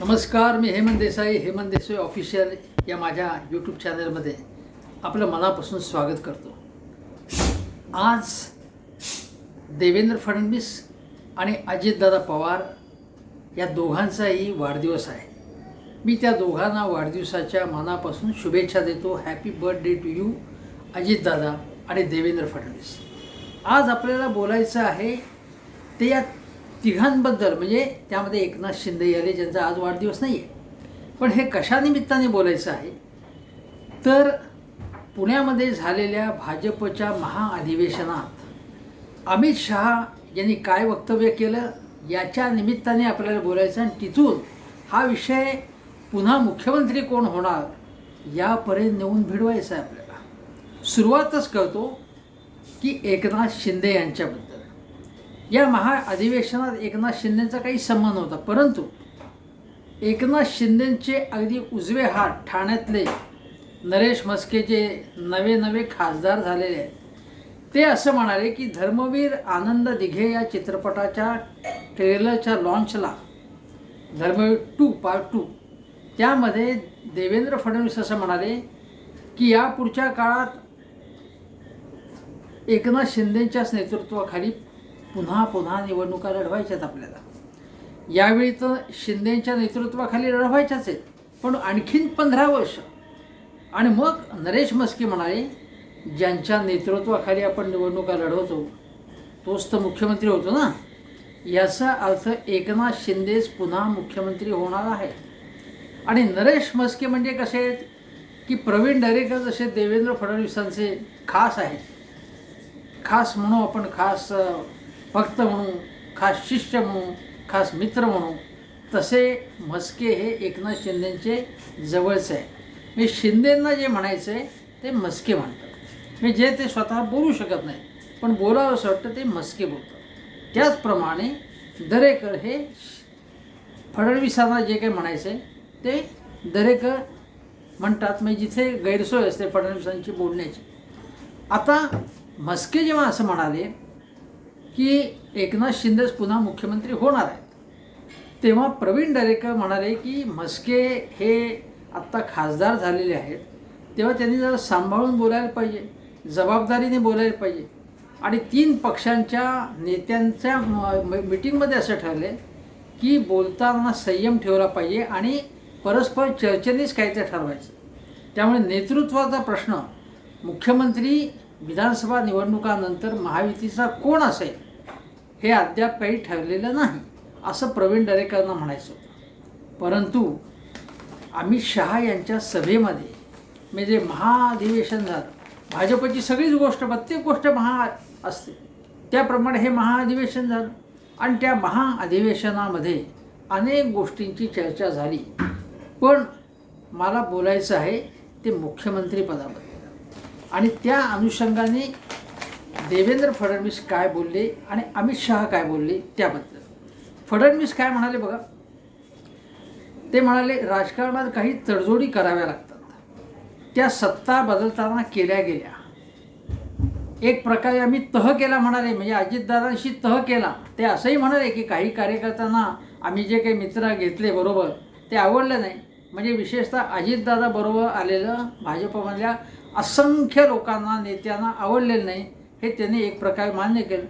नमस्कार मी हेमंत देसाई हेमंत देसाई ऑफिशियल या माझ्या यूट्यूब चॅनलमध्ये आपलं मनापासून स्वागत करतो. आज देवेंद्र फडणवीस आणि अजितदादा पवार या दोघांचाही वाढदिवस आहे. मी त्या दोघांना वाढदिवसाच्या मनापासून शुभेच्छा देतो. Happy birthday to you Ajitdada आणि देवेंद्र फडणवीस. आज आपल्याला बोलायचं आहे ते या तिघांबद्दल म्हणजे त्यामध्ये एकनाथ शिंदे आले ज्यांचा आज वाढदिवस नाही आहे पण हे कशा निमित्ताने बोलायचं आहे? तर पुण्यामध्ये झालेल्या भाजपच्या महाअधिवेशनात अमित शहा यांनी काय वक्तव्य केलं याच्या निमित्ताने आपल्याला बोलायचं आणि तिथून हा विषय पुन्हा मुख्यमंत्री कोण होणार यापर्यंत नेऊन भिडवायचा आहे आपल्याला. सुरुवातच करतो की एकनाथ शिंदे यांच्याबद्दल. या महाअधिवेशनात एकनाथ शिंदेंचा काही संबंध नव्हता परंतु एकनाथ शिंदेंचे अगदी उजवे हात ठाण्यातले नरेश मस्के जे नवे नवे खासदार झालेले आहेत ते असं म्हणाले की धर्मवीर आनंद दिघे या चित्रपटाच्या ट्रेलरच्या लॉन्चला धर्मवीर टू पार्ट टू त्यामध्ये देवेंद्र फडणवीस असं म्हणाले की या पुढच्या काळात एकनाथ शिंदेच्याच नेतृत्वाखाली पुन्हा पुन्हा निवडणुका लढवायच्यात आपल्याला. यावेळी तर शिंदेच्या नेतृत्वाखाली लढवायच्याच आहेत पण आणखीन पंधरा वर्ष. आणि मग नरेश मस्के म्हणाले ज्यांच्या नेतृत्वाखाली आपण निवडणुका लढवतो तोच तर मुख्यमंत्री होतो ना? याचा अर्थ एकनाथ शिंदेच पुन्हा मुख्यमंत्री होणार आहे. आणि नरेश मस्के म्हणजे कसे आहेत? की प्रवीण दरेकर जसे देवेंद्र फडणवीसांचे खास आहेत. खास म्हणू आपण खास भक्त म्हणू खास शिष्य म्हणू खास मित्र म्हणू तसे म्हस्के हे एकनाथ शिंदेचे जवळचे आहे. मी शिंदेंना जे म्हणायचं आहे ते म्हस्के म्हणतात. मी जे ते स्वतः बोलू शकत नाही पण बोलावं असं वाटतं ते म्हस्के बोलतात. त्याचप्रमाणे दरेकर हे फडणवीसांना जे काही म्हणायचं आहे ते दरेकर म्हणतात म्हणजे जिथे गैरसोय असते फडणवीसांची बोलण्याची. आता म्हस्के जेव्हा असं म्हणाले की एकनाथ शिंदेच पुन्हा मुख्यमंत्री होणार आहेत. तेव्हा प्रवीण दरेकर म्हणाले की मस्के हे आत्ता खासदार झालेले आहेत. तेव्हा त्यांनी जरा सांभाळून बोलायला पाहिजे जबाबदारीने बोलायला पाहिजे. आणि तीन पक्षांच्या नेत्यांच्या मिटिंगमध्ये असं ठरले की बोलताना संयम ठेवला पाहिजे आणि परस्पर चर्चेनेच काहीतरी ठरवायचं. त्यामुळे नेतृत्वाचा प्रश्न मुख्यमंत्री विधानसभा निवडणुकानंतर महायुतीचा कोण असेल? हे अद्याप काही ठरलेलं नाही असं प्रवीण दरेकरांना म्हणायचं परंतु अमित शहा यांच्या सभेमध्ये म्हणजे महाअधिवेशन झालं भाजपची सगळीच गोष्ट प्रत्येक गोष्ट महा असते. त्याप्रमाणे हे महाअधिवेशन झालं. आणि त्या महाअधिवेशनामध्ये अनेक गोष्टींची चर्चा झाली. पण मला बोलायचं आहे ते मुख्यमंत्रीपदाबद्दल आणि त्या अनुषंगाने देवेंद्र फडणवीस काय बोलले आणि अमित शहा काय बोलले त्याबद्दल. फडणवीस काय म्हणाले बघा? ते म्हणाले राजकारणात काही तडजोडी कराव्या लागतात. त्या सत्ता बदलताना केल्या गेल्या. एक प्रकारे आम्ही तह केला म्हणाले म्हणजे अजितदादांशी तह केला. ते असंही म्हणाले की काही कार्यकर्त्यांना आम्ही जे काही मित्र घेतले बरोबर ते आवडलं नाही. म्हणजे विशेषतः अजितदादा बरोबर आलेलं भाजपमधल्या असंख्य लोकांना नेत्यांना आवडलेलं नाही. हे त्यांनी एक प्रकारे मान्य केलं.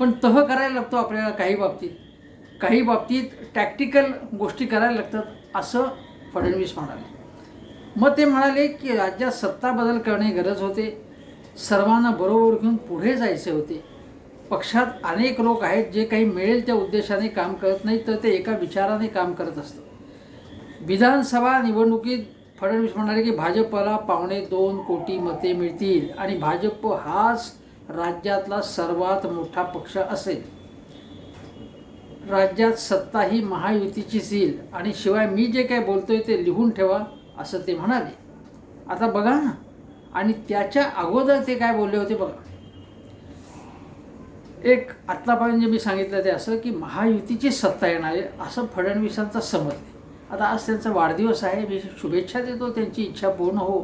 पण तह करायला लागतो आपल्याला काही बाबतीत. काही बाबतीत टॅक्टिकल गोष्टी करायला लागतात असं फडणवीस म्हणाले. मग ते म्हणाले की राज्यात सत्ता बदल करणे गरज होते. सर्वांना बरोबर घेऊन पुढे जायचे होते. पक्षात अनेक लोक आहेत जे काही मिळेल त्या उद्देशाने काम करत नाहीत तर ते एका विचाराने काम करत असतात. विधानसभा निवडणुकीत फडणवीस म्हणाले की भाजपला पावणे दोन कोटी मते मिळतील आणि भाजप हाच राज्यातला सर्वात मोठा पक्ष असेल. राज्यात सत्ता ही महायुतीचीच येईल आणि शिवाय मी जे काय बोलतोय ते लिहून ठेवा असं ते म्हणाले. आता बघा ना आणि त्याच्या अगोदर ते काय बोलले होते बघा. एक आत्तापर्यंत जे मी सांगितलं ते असं की महायुतीची सत्ता येणार आहे असं फडणवीसांचा समज आहे आता आज त्यांचा वाढदिवस आहे मी शुभेच्छा देतो त्यांची इच्छा पूर्ण हो.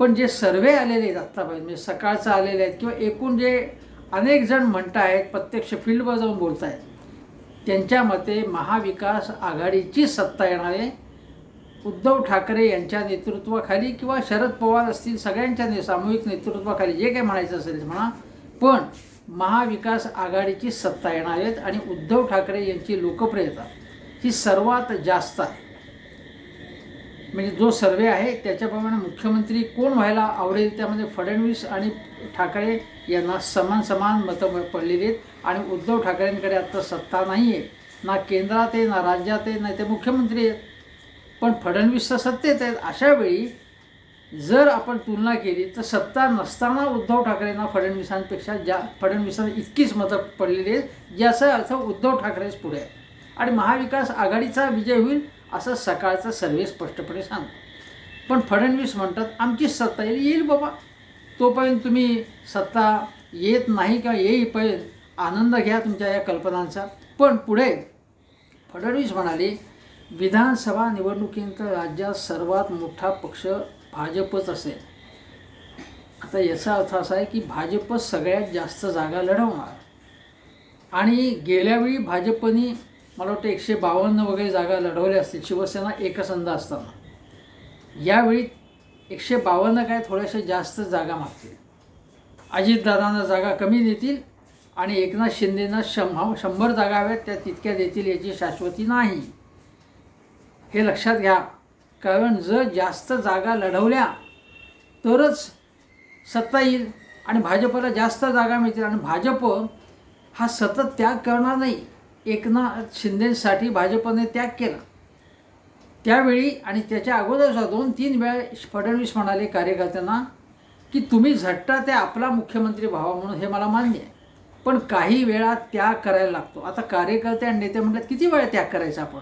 पण जे सर्वे आलेले आहेत आत्तापर्यंत म्हणजे सकाळचं आलेले आहेत किंवा एकूण जे अनेक जण म्हणत आहेत प्रत्यक्ष फील्डवर जाऊन बोलत आहेत त्यांच्या मते महाविकास आघाडीची सत्ता येणार आहे उद्धव ठाकरे यांच्या नेतृत्वाखाली किंवा शरद पवार असतील सगळ्यांच्या ने सामूहिक नेतृत्वाखाली जे काही म्हणायचं असेल ते म्हणा. पण महाविकास आघाडीची सत्ता येणार आहेत आणि उद्धव ठाकरे यांची लोकप्रियता ही सर्वात जास्त आहे. म्हणजे जो सर्वे आहे त्याच्याप्रमाणे मुख्यमंत्री कोण व्हायला आवडेल त्यामध्ये फडणवीस आणि ठाकरे यांना समान समान मतं पडलेली आहेत. आणि उद्धव ठाकरेंकडे आत्ता सत्ता नाही आहे ना केंद्रात आहे ना राज्यात आहे नाही ते मुख्यमंत्री आहेत. पण फडणवीस तर सत्तेत आहेत. अशा वेळी जर आपण तुलना केली तर सत्ता नसताना उद्धव ठाकरेंना फडणवीसांपेक्षा जा फडणवीसांना इतकीच मतं पडलेली आहेत ज्याचा अर्थ उद्धव ठाकरेच पुढे आहे आणि महाविकास आघाडीचा विजय होईल असं सकाळचा सर्वे स्पष्टपणे सांगतो पण फडणवीस म्हणतात आमची सत्ता येईल येईल बाबा. तोपर्यंत तुम्ही सत्ता येत नाही किंवा येईपर्यंत आनंद घ्या तुमच्या या कल्पनांचा. पण पुढे फडणवीस म्हणाले विधानसभा निवडणुकीनंतर राज्यात सर्वात मोठा पक्ष भाजपच असेल. आता याचा अर्थ असा आहे की भाजप सगळ्यात जास्त जागा लढवणार. आणि गेल्यावेळी भाजपने मला वाटतं एकशे बावन्न वगैरे जागा लढवल्या असतील. शिवसेना एकसंध असताना. यावेळी एकशे बावन्न काय थोड्याशा जास्त जागा मागतील. अजितदादांना जागा कमी देतील आणि एकनाथ शिंदेना शंभ शंभर जागा हव्यात त्या तितक्या देतील याची शाश्वती नाही. हे लक्षात घ्या. कारण जर जास्त जागा लढवल्या तरच सत्ता येईल आणि भाजपला जास्त जागा मिळतील आणि भाजप हा सतत त्याग करणार नाही. एकनाथ शिंदेसाठी भाजपने त्याग केला. त्यावेळी आणि त्याच्या अगोदरचा दोन तीन वेळा फडणवीस म्हणाले कार्यकर्त्यांना की तुम्ही झट्टा ते आपला मुख्यमंत्री व्हावा म्हणून हे मला मान्य आहे. पण काही वेळा त्याग करायला लागतो. आता कार्यकर्ते आणि नेते म्हणतात किती वेळा त्याग करायचा आपण?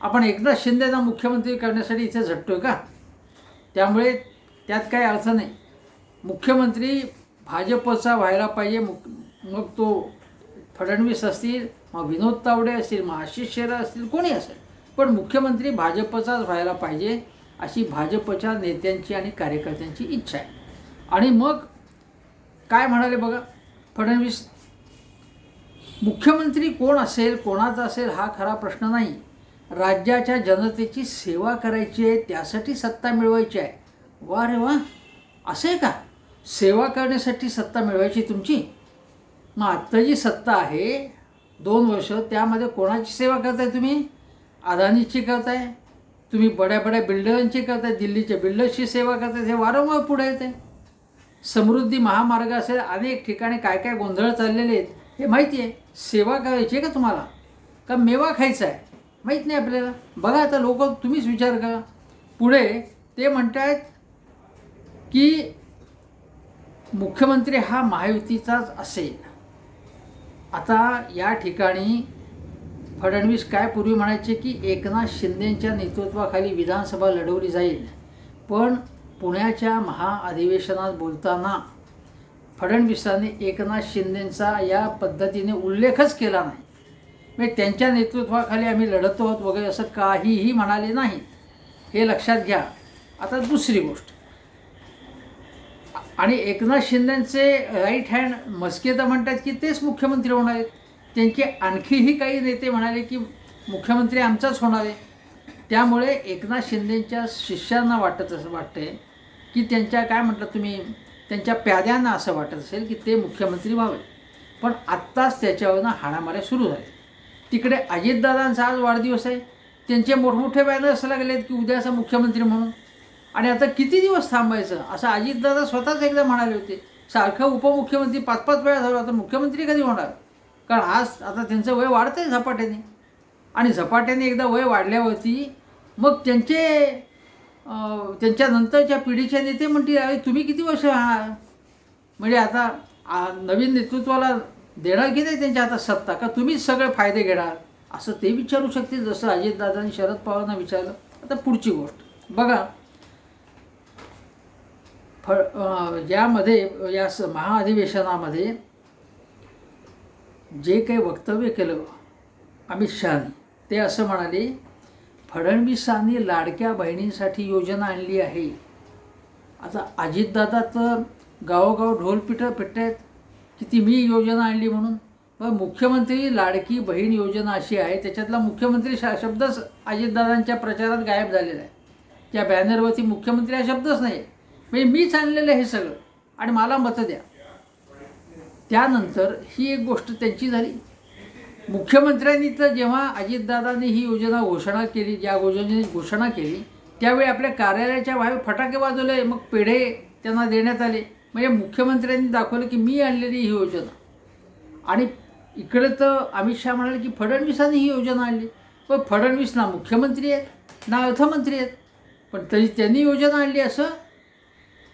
आपण एकनाथ शिंदेना मुख्यमंत्री करण्यासाठी इथे झटतोय का? त्यामुळे त्यात काही अर्थ नाही. मुख्यमंत्री भाजपचा व्हायला पाहिजे. मुक मग तो फडणवीस असतील मग विनोद तावडे असतील मग आशिष शेरा असतील कोणी असेल. पण मुख्यमंत्री भाजपचाच व्हायला पाहिजे अशी भाजपच्या नेत्यांची आणि कार्यकर्त्यांची इच्छा आहे. आणि मग काय म्हणाले बघा फडणवीस मुख्यमंत्री कोण असेल कोणाचा असेल हा खरा प्रश्न नाही. राज्याच्या जनतेची सेवा करायची आहे त्यासाठी सत्ता मिळवायची आहे. वा रे वा असं आहे का? सेवा करण्यासाठी सत्ता मिळवायची तुमची? मग आत्ता जी सत्ता आहे दोन वर्ष त्यामध्ये कोणाची सेवा करताय तुम्ही? अदानीची करताय? तुम्ही बड्या बड्या बिल्डरांची करताय? दिल्लीच्या बिल्डर्सची सेवा करताय? हे वारंवार पुढे येते. समृद्धी महामार्ग असेल अनेक ठिकाणी काय काय गोंधळ चाललेले आहेत हे माहिती आहे. सेवा करायची आहे का तुम्हाला? का मेवा खायचा आहे माहीत नाही आपल्याला. बघा आता लोक तुम्हीच विचार करा. पुढे ते म्हणत आहेत की मुख्यमंत्री हा महायुतीचाच असेल. आता या ठिकाणी फडणवीस काय पूर्वी म्हणायचे की एकनाथ शिंदेंच्या नेतृत्वाखाली विधानसभा लढवली जाईल. पण पुण्याच्या महाअधिवेशनात बोलताना फडणवीसांनी एकनाथ शिंदेंचा या पद्धतीने उल्लेखच केला नाही. म्हणजे त्यांच्या नेतृत्वाखाली आम्ही लढतो आहोत वगैरे असं काहीही म्हणाले नाही. हे लक्षात घ्या. आता दुसरी गोष्ट. आणि एकनाथ शिंदेचे राईट हँड मस्के म्हणतात की तेच मुख्यमंत्री होणार आहेत. त्यांचे आणखीही काही नेते म्हणाले की मुख्यमंत्री आमचाच होणार आहे. त्यामुळे एकनाथ शिंदेच्या शिष्यांना वाटत असं वाटते की त्यांच्या काय म्हटलं तुम्ही त्यांच्या प्याद्यांना असं वाटत असेल की ते मुख्यमंत्री व्हावे पण आत्ताच त्याच्यावरनं हाणामाऱ्या सुरू झाल्या. तिकडे अजितदादांचा आज वाढदिवस आहे. त्यांचे मोठमोठे बॅनर्स आहेत की उद्याचा मुख्यमंत्री म्हणून. आणि आता किती दिवस थांबायचं? असं अजितदादा स्वतःच एकदा म्हणाले होते सारखं उपमुख्यमंत्री पाच पाच वेळा झालं आता मुख्यमंत्री कधी होणार? कारण आज आता त्यांचं वय वाढतं आहे झपाट्याने. आणि झपाट्याने एकदा वय वाढल्यावरती मग त्यांचे त्यांच्या नंतरच्या पिढीच्या नेते म्हणतील अरे तुम्ही किती वर्ष आहात म्हणजे आता नवीन नेतृत्वाला देणार की नाही त्यांच्या हातात सत्ता का तुम्हीच सगळे फायदे घेणार? असं ते विचारू शकतील जसं अजितदादांनी शरद पवारांना विचारलं. आता पुढची गोष्ट. बघा फळ यामध्ये या स महाअधिवेशनामध्ये जे काही वक्तव्य केलं अमित शहानी ते असं म्हणाले फडणवीसांनी लाडक्या बहिणींसाठी योजना आणली आहे. आता अजितदादा तर गावोगाव ढोल पिट पिटत की ती मी योजना आणली म्हणून. मग मुख्यमंत्री लाडकी बहीण योजना अशी आहे त्याच्यातला मुख्यमंत्री शा शब्दच अजितदादांच्या प्रचारात गायब झालेला आहे. त्या बॅनरवरती मुख्यमंत्री हा शब्दच नाही म्हणजे मीच आणलेलं हे सगळं. आणि मला मतं द्या. त्यानंतर ही एक गोष्ट त्यांची झाली. मुख्यमंत्र्यांनी तर जेव्हा अजितदादांनी ही योजना घोषणा केली ज्या योजनेची घोषणा केली त्यावेळी आपल्या कार्यालयाच्या बाहेर फटाके वाजवले मग पेढे त्यांना देण्यात आले. म्हणजे मुख्यमंत्र्यांनी दाखवलं की मी आणलेली ही योजना. आणि इकडे तर अमित शहा म्हणाले की फडणवीसांनी ही योजना आणली. पण फडणवीस ना मुख्यमंत्री आहेत ना अर्थमंत्री आहेत. पण तरी त्यांनी योजना आणली असं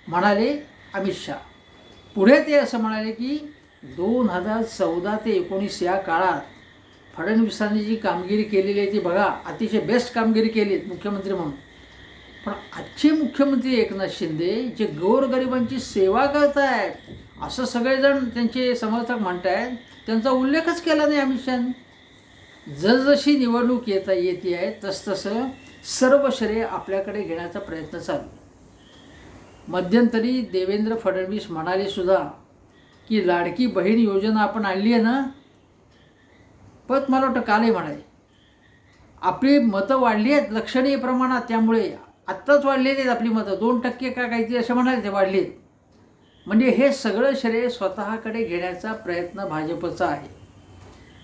म्हणाले अमित शहा. पुढे ते असं म्हणाले की दोन हजार चौदा ते एकोणीस या काळात फडणवीसांनी जी कामगिरी केलेली आहे ती बघा अतिशय बेस्ट कामगिरी केली मुख्यमंत्री म्हणून. पण आजचे मुख्यमंत्री एकनाथ शिंदे जे गोरगरिबांची सेवा करत आहेत असं सगळेजण त्यांचे समर्थक म्हणत आहेत त्यांचा उल्लेखच केला नाही अमित शहानी. जसजशी निवडणूक येता येते आहे तसतसं सर्व श्रेय आपल्याकडे घेण्याचा प्रयत्न चालू आहे. मध्यंतरी देवेंद्र फडणवीस म्हणाले सुद्धा की लाडकी बहीण योजना आपण आणली आहे ना पत मला वाटतं कालही म्हणाले. आपली मतं वाढली आहेत लक्षणीय प्रमाणात त्यामुळे आत्ताच वाढलेली आहेत आपली मतं. दोन टक्के का काहीतरी असे म्हणाले ते वाढली आहेत. म्हणजे हे सगळं श्रेय स्वतःकडे घेण्याचा प्रयत्न भाजपचा आहे.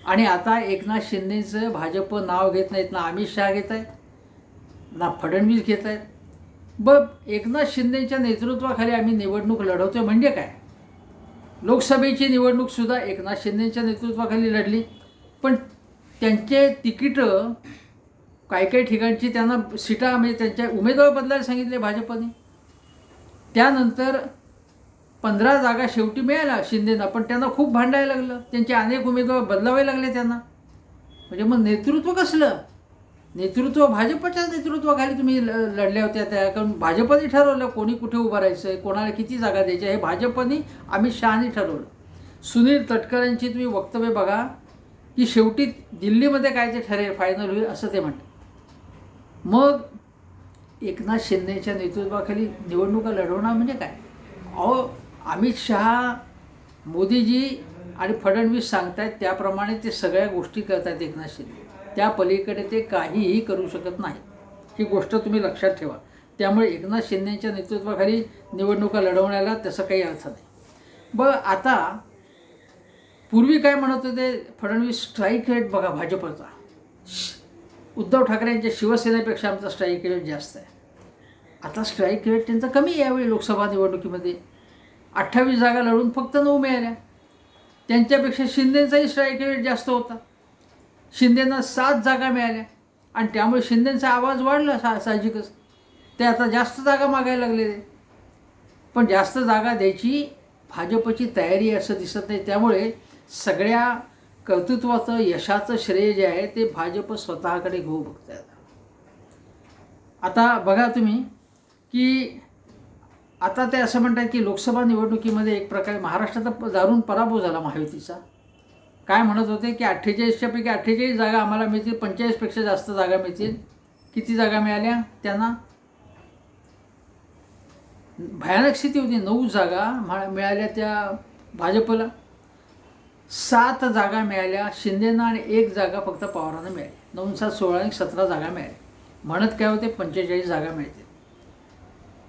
आणि आता एकनाथ शिंदेचं भाजप नाव घेत नाहीत ना अमित शहा घेत आहेत ना फडणवीस घेत आहेत. ब एकनाथ शिंदेच्या नेतृत्वाखाली आम्ही निवडणूक लढवतोय म्हणजे काय? लोकसभेची निवडणूकसुद्धा एकनाथ शिंदेच्या नेतृत्वाखाली लढली. पण त्यांचे तिकीटं काही काही ठिकाणची त्यांना सीटा म्हणजे त्यांच्या उमेदवार बदलायला सांगितले भाजपने. त्यानंतर पंधरा जागा शेवटी मिळाल्या शिंदेना पण त्यांना खूप भांडायला लागलं. त्यांचे अनेक उमेदवार बदलावे लागले त्यांना. म्हणजे मग नेतृत्व कसलं? नेतृत्व भाजपच्या नेतृत्वाखाली तुम्ही ल लढल्या होत्या त्या कारण भाजपने ठरवलं कोणी कुठे उभं राहायचं आहे कोणाला किती जागा द्यायच्या हे भाजपने अमित शहाने ठरवलं. सुनील तटकरांची तुम्ही वक्तव्य बघा की शेवटी दिल्लीमध्ये काय ते ठरेल फायनल होईल असं ते म्हणतात. मग एकनाथ शिंदेच्या नेतृत्वाखाली निवडणुका लढवणं म्हणजे काय? अहो अमित शहा मोदीजी आणि फडणवीस सांगतायत त्याप्रमाणे ते सगळ्या गोष्टी करतात एकनाथ शिंदे. त्या पलीकडे ते काहीही करू शकत नाही ही गोष्ट तुम्ही लक्षात ठेवा. त्यामुळे एकनाथ शिंदेच्या नेतृत्वाखाली निवडणुका लढवण्याला तसं काही अर्थ नाही. ब आता पूर्वी काय म्हणत होते? फडणवीस स्ट्राईक रेट बघा भाजपचा. उद्धव ठाकरे यांच्या शिवसेनेपेक्षा आमचा स्ट्राईक रेट जास्त आहे. आता स्ट्राईक रेट त्यांचा कमी यावेळी लोकसभा निवडणुकीमध्ये. अठ्ठावीस जागा लढून फक्त नऊ मिळाल्या. त्यांच्यापेक्षा शिंदेचाही स्ट्राईक रेट जास्त होता. शिंदेंना सात जागा मिळाल्या. आणि त्यामुळे शिंदेंचा आवाज वाढला सा साहजिकच. ते आता जास्त जागा मागायला लागलेले पण जास्त जागा द्यायची भाजपची तयारी असं दिसत नाही. त्यामुळे सगळ्या कर्तृत्वाचं यशाचं श्रेय जे आहे ते भाजप स्वतःकडे घेऊ बघतात आता. बघा तुम्ही की आता ते असं म्हणतात की लोकसभा निवडणुकीमध्ये एक प्रकारे महाराष्ट्राचा दारुण पराभव झाला महायुतीचा. काय म्हणत होते की अठ्ठेचाळीसच्या पैकी अठ्ठेचाळीस जागा आम्हाला मिळतील पंचेचाळीसपेक्षा जास्त जागा मिळतील. किती जागा मिळाल्या त्यांना? भयानक स्थिती होती. नऊ जागा मिळाल्या त्या भाजपला. सात जागा मिळाल्या. शिंदेना आणि एक जागा फक्त पवारांना मिळाली. नऊ सात सोळा आणि सतरा जागा मिळाल्या. म्हणत काय होते? पंचेचाळीस जागा मिळतील.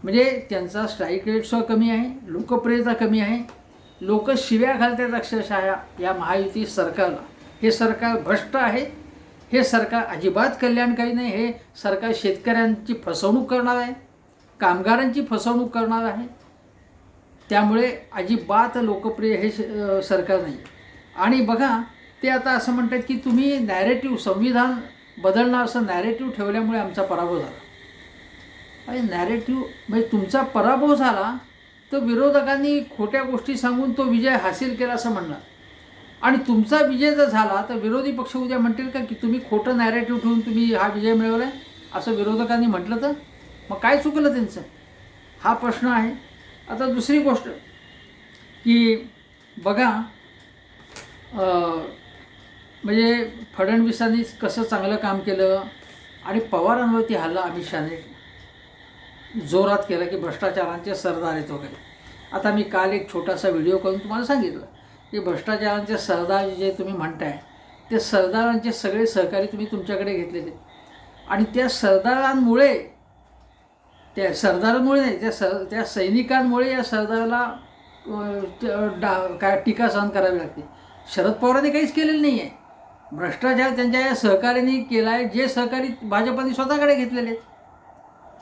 म्हणजे त्यांचा स्ट्राईक रेटसुद्धा कमी आहे. लोकप्रियता कमी आहे. लोक शिव्या घालतात अक्षरशः या- महायुती सरकारला. हे सरकार भ्रष्ट आहे हे सरकार अजिबात कल्याणकारी नाही हे सरकार शेतकऱ्यांची फसवणूक करणार आहे कामगारांची फसवणूक करणार आहे. त्यामुळे अजिबात लोकप्रिय हे सरकार नाही. आणि बघा ते आता असं म्हणतात की तुम्ही नॅरेटिव्ह संविधान बदलणार असं नॅरेटिव्ह ठेवल्यामुळे आमचा पराभव झाला. आणि नॅरेटिव्ह म्हणजे तुमचा पराभव झाला तर विरोधकांनी खोट्या गोष्टी सांगून तो विजय हासिल केला असं म्हणणार. आणि तुमचा विजय जर झाला तर विरोधी पक्ष उद्या म्हणतील का की तुम्ही खोटं नॅरेटिव्ह ठेवून तुम्ही हा विजय मिळवला आहे असं विरोधकांनी म्हटलं तर? मग काय चुकलं त्यांचं? हा प्रश्न आहे. आता दुसरी गोष्ट की बघा म्हणजे फडणवीसांनी कसं चांगलं काम केलं आणि पवारांवरती हल्ला अमित शहाने जोरात केला की भ्रष्टाचारांचे सरदार आहेत वगैरे आता मी काल एक छोटासा व्हिडिओ करून तुम्हाला सांगितलं की भ्रष्टाचारांचे सरदार जे तुम्ही म्हणताय ते सरदारांचे सगळे सहकारी तुम्ही तुमच्याकडे घेतलेले. आणि त्या सरदारांमुळे त्या सरदारांमुळे नाही त्या सर त्या सैनिकांमुळे या सरदाराला डा काय टीका सहन करावी लागते. शरद पवारांनी काहीच केलेलं नाही आहे भ्रष्टाचार त्यांच्या या सहकार्याने केला आहे जे सहकारी भाजपाने स्वतःकडे घेतलेले आहेत.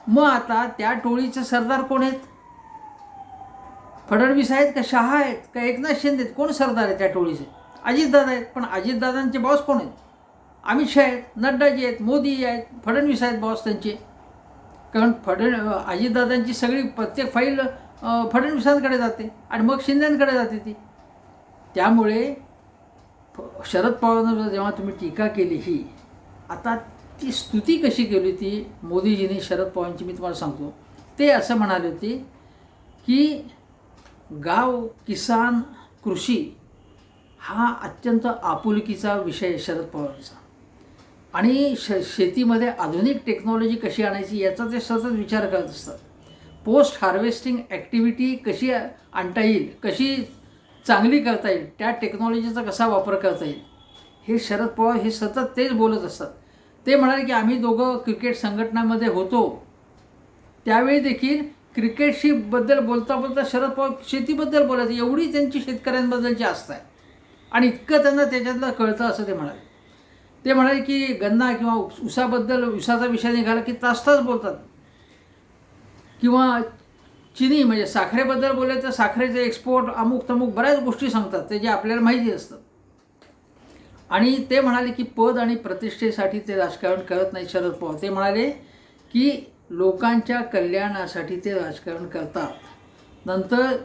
मग आता त्या टोळीचे सरदार कोण आहेत? फडणवीस आहेत का शहा आहेत का एकनाथ शिंदे आहेत? कोण सरदार आहेत त्या टोळीचे? अजितदादा आहेत. पण अजितदादांचे बॉस कोण आहेत? अमित शहा आहेत नड्डाजी आहेत मोदी आहेत फडणवीस आहेत बॉस त्यांचे. कारण फडण अजितदादांची सगळी प्रत्येक फाईल फडणवीसांकडे जाते आणि मग शिंद्यांकडे जाते ती. त्यामुळे फ- शरद पवारांवर जेव्हा तुम्ही टीका केली ही आता ती स्तुती कशी केली होती? मोदीजींनी शरद पवारांची मी तुम्हाला सांगतो. ते असं म्हणाले होते की गाव किसान कृषी हा अत्यंत आपुलकीचा विषय शरद पवारांचा. आणि श शेतीमध्ये आधुनिक टेक्नॉलॉजी कशी आणायची याचा ते सतत विचार करत असतात. पोस्ट हार्वेस्टिंग ॲक्टिव्हिटी कशी आणता येईल कशी चांगली करता येईल त्या टेक्नॉलॉजीचा कसा वापर करता येईल हे शरद पवार हे सतत तेच बोलत असतात. ते म्हणाले की आम्ही दोघं क्रिकेट संघटनामध्ये होतो. त्यावेळी देखील क्रिकेटशी बद्दल बोलता बोलता शरद पवार शेतीबद्दल बोलायचं एवढी त्यांची शेतकऱ्यांबद्दलची आस्था आहे. आणि इतकं त्यांना त्याच्यातलं कळतं असं ते म्हणाले. ते म्हणाले की गन्ना किंवा उसाबद्दल उसाचा विषय निघाला की तास तास बोलतात. किंवा चिनी म्हणजे साखरेबद्दल बोलायचं तर साखरेचे एक्सपोर्ट अमुक तमुक बऱ्याच गोष्टी सांगतात ते जे आपल्याला माहिती असतं. आणि ते म्हणाले की पद आणि प्रतिष्ठेसाठी ते राजकारण करत नाही शरद पवार. ते म्हणाले की लोकांच्या कल्याणासाठी ते राजकारण करतात. नंतर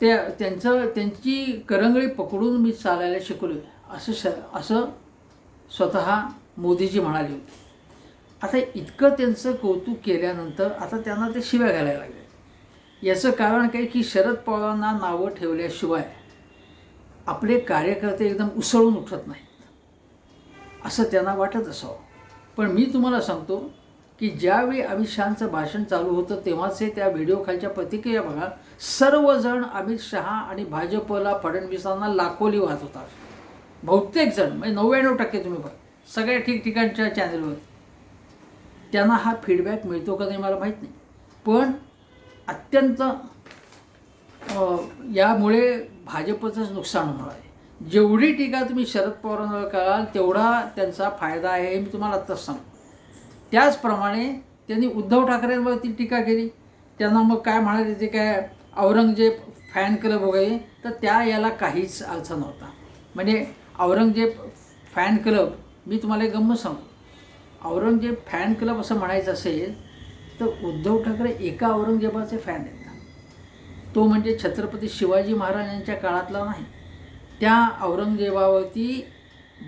ते त्यांचं त्यांची करंगळी पकडून मी चालायला शिकलो असं श असं स्वतः मोदीजी म्हणाले होते. आता इतकं त्यांचं कौतुक केल्यानंतर आता त्यांना ते शिव्या घालायला लागले. याचं कारण काय की शरद पवारांना नावं ठेवल्याशिवाय आपले कार्यकर्ते एकदम उसळून उठत नाहीत. असं त्यांना वाटत असावं. पण मी तुम्हाला सांगतो की ज्यावेळी अमित शहाचं भाषण चालू होतं तेव्हाचे त्या व्हिडिओ खालच्या प्रतिक्रिया बघा. सर्वजण अमित शहा आणि भाजपला फडणवीसांना लाखोली वाहत होता. बहुतेक जण म्हणजे नव्याण्णव टक्के तुम्ही बघा. सगळ्या ठिकठिकाणच्या चॅनलवर त्यांना हा फीडबॅक मिळतो का नाही मला माहीत नाही. पण अत्यंत यामुळे भाजपचंच नुकसान होणार आहे. जेवढी टीका तुम्ही शरद पवारांवर कराल तेवढा त्यांचा फायदा आहे हे मी तुम्हाला आत्ताच सांगतो. त्याचप्रमाणे त्यांनी उद्धव ठाकरेंवरती टीका केली. त्यांना मग काय म्हणाले ते काय औरंगजेब फॅन क्लब वगैरे तर त्या याला काहीच अर्थ नव्हता. म्हणजे औरंगजेब फॅन क्लब मी तुम्हाला एक गंमत सांगतो. औरंगजेब फॅन क्लब असं म्हणायचं असेल तर उद्धव ठाकरे एका औरंगजेबाचे फॅन आहेत. तो म्हणजे छत्रपती शिवाजी महाराजांच्या काळातला नाही. त्या औरंगजेबावरती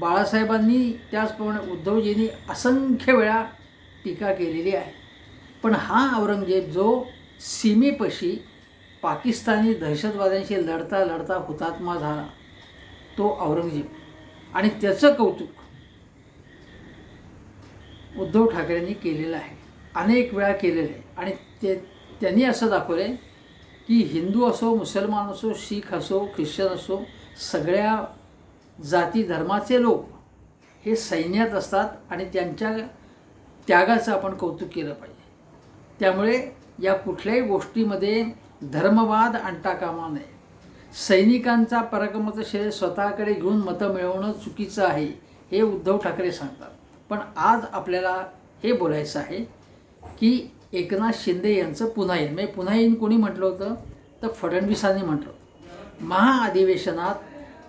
बाळासाहेबांनी त्याचप्रमाणे उद्धवजींनी असंख्य वेळा टीका केलेली आहे. पण हा औरंगजेब जो सीमेपशी पाकिस्तानी दहशतवाद्यांशी लढता लढता हुतात्मा झाला तो औरंगजेब. आणि त्याचं कौतुक उद्धव ठाकरेंनी केलेलं आहे. अनेक वेळा केलेलं आहे. आणि ते त्यांनी असं दाखवलं आहे की हिंदू असो मुसलमान असो शीख असो ख्रिश्चन असो सगळ्या जाती धर्माचे लोक हे सैन्यात असतात आणि त्यांच्या त्यागाचं आपण कौतुक केलं पाहिजे. त्यामुळे या कुठल्याही गोष्टीमध्ये धर्मवाद आणता कामा नये. सैनिकांचा पराक्रमाचं श्रेय स्वतःकडे घेऊन मतं मिळवणं चुकीचं आहे हे उद्धव ठाकरे सांगतात. पण आज आपल्याला हे बोलायचं आहे की एकनाथ शिंदे यांचं पुन्हा येईन म्हणजे पुन्हा येईन कोणी म्हटलं होतं? तर फडणवीसांनी म्हटलं होतं. महाअधिवेशनात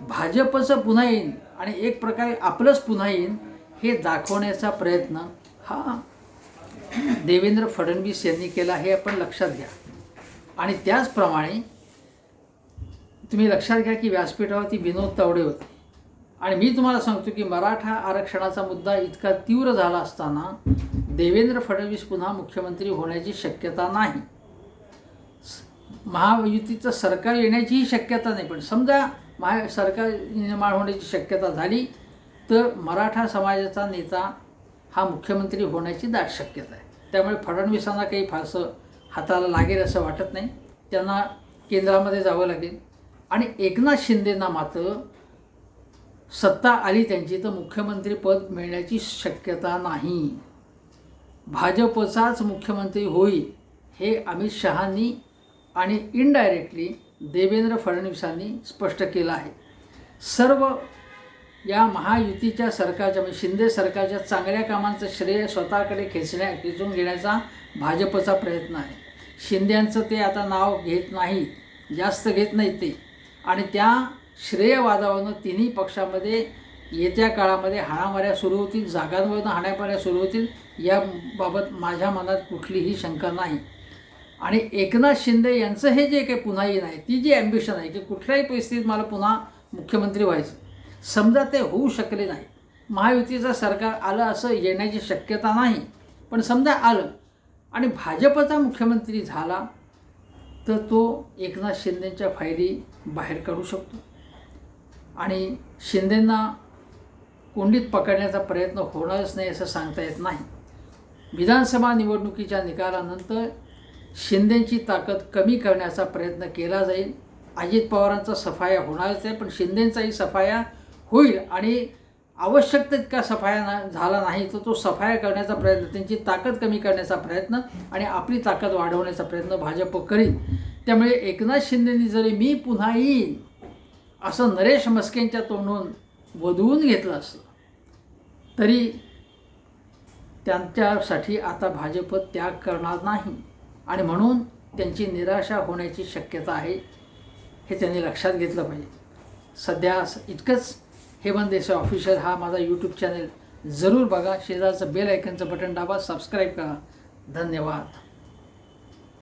भाजपचं पुन्हा येईन आणि एक प्रकारे आपलंच पुन्हा येईन हे दाखवण्याचा प्रयत्न हा देवेंद्र फडणवीस यांनी केला हे आपण लक्षात घ्या. आणि त्याचप्रमाणे तुम्ही लक्षात घ्या की व्यासपीठावरती विनोद तावडे होते. आणि मी तुम्हाला सांगतो की मराठा आरक्षणाचा मुद्दा इतका तीव्र झाला असताना देवेंद्र फडणवीस पुन्हा मुख्यमंत्री होण्याची शक्यता नाही. महायुतीचं सरकार येण्याचीही शक्यता नाही पण समजा महा सरकार निर्माण होण्याची शक्यता झाली तर मराठा समाजाचा नेता हा मुख्यमंत्री होण्याची दाट शक्यता आहे. त्यामुळे फडणवीसांना काही फारसं हाताला लागेल असं वाटत नाही. त्यांना केंद्रामध्ये जावं लागेल. आणि एकनाथ शिंदेंना मात्र सत्ता आली त्यांची तर मुख्यमंत्रीपद मिळण्याची शक्यता नाही. भाजपचाच मुख्यमंत्री होईल हे अमित शहांनी आणि इनडायरेक्टली देवेंद्र फडणवीसांनी स्पष्ट केलं आहे. सर्व या महायुतीच्या सरकारच्या म्हणजे शिंदे सरकारच्या चांगल्या कामांचं श्रेय स्वतःकडे खेचण्या खेचून घेण्याचा भाजपचा प्रयत्न आहे. शिंद्यांचं ते आता नाव घेत नाही जास्त घेत नाही ते. आणि त्या श्रेयवादावरनं तिन्ही पक्षामध्ये येत्या काळामध्ये हाणामाऱ्या सुरू होतील जागांवरनं हाण्यामाऱ्या सुरू होतील याबाबत माझ्या मनात कुठलीही शंका नाही. आणि एकनाथ शिंदे यांचं हे जे काही पुन्हा येणं आहे ती जी ॲम्बिशन आहे की कुठल्याही परिस्थितीत मला पुन्हा मुख्यमंत्री व्हायचं. समजा ते होऊ शकले नाही. महायुतीचं सरकार आलं असं येण्याची शक्यता नाही. पण समजा आलं आणि भाजपचा मुख्यमंत्री झाला तर तो एकनाथ शिंदेच्या फायली बाहेर काढू शकतो. आणि शिंदेंना कोंडीत पकडण्याचा प्रयत्न होणारच नाही असं सांगता येत नाही. विधानसभा निवडणुकीच्या निकालानंतर शिंदेची ताकद कमी करण्याचा प्रयत्न केला जाईल. अजित पवारांचा सफाया होणारच आहे पण शिंदेंचाही सफाया होईल आणि आवश्यक तितका सफाया ना झाला नाही तर तो सफाया करण्याचा प्रयत्न त्यांची ताकद कमी करण्याचा प्रयत्न आणि आपली ताकद वाढवण्याचा प्रयत्न भाजप करील. त्यामुळे एकनाथ शिंदेनी जरी मी पुन्हा येईन असं नरेश मस्केंच्या तोंडून वधवून घेतलं असतं तरी त्यांच्यासाठी आता भाजप त्याग करणार नाही. आणि म्हणून त्यांची निराशा होण्याची शक्यता आहे हे त्यांनी लक्षात घेतलं पाहिजे. सध्या इतकंच. हेमंत देसाई ऑफिशियल हा माझा यूट्यूब चॅनल जरूर बघा. शेजारचं बेल आयकनचं बटन दाबा. सबस्क्राईब करा. धन्यवाद.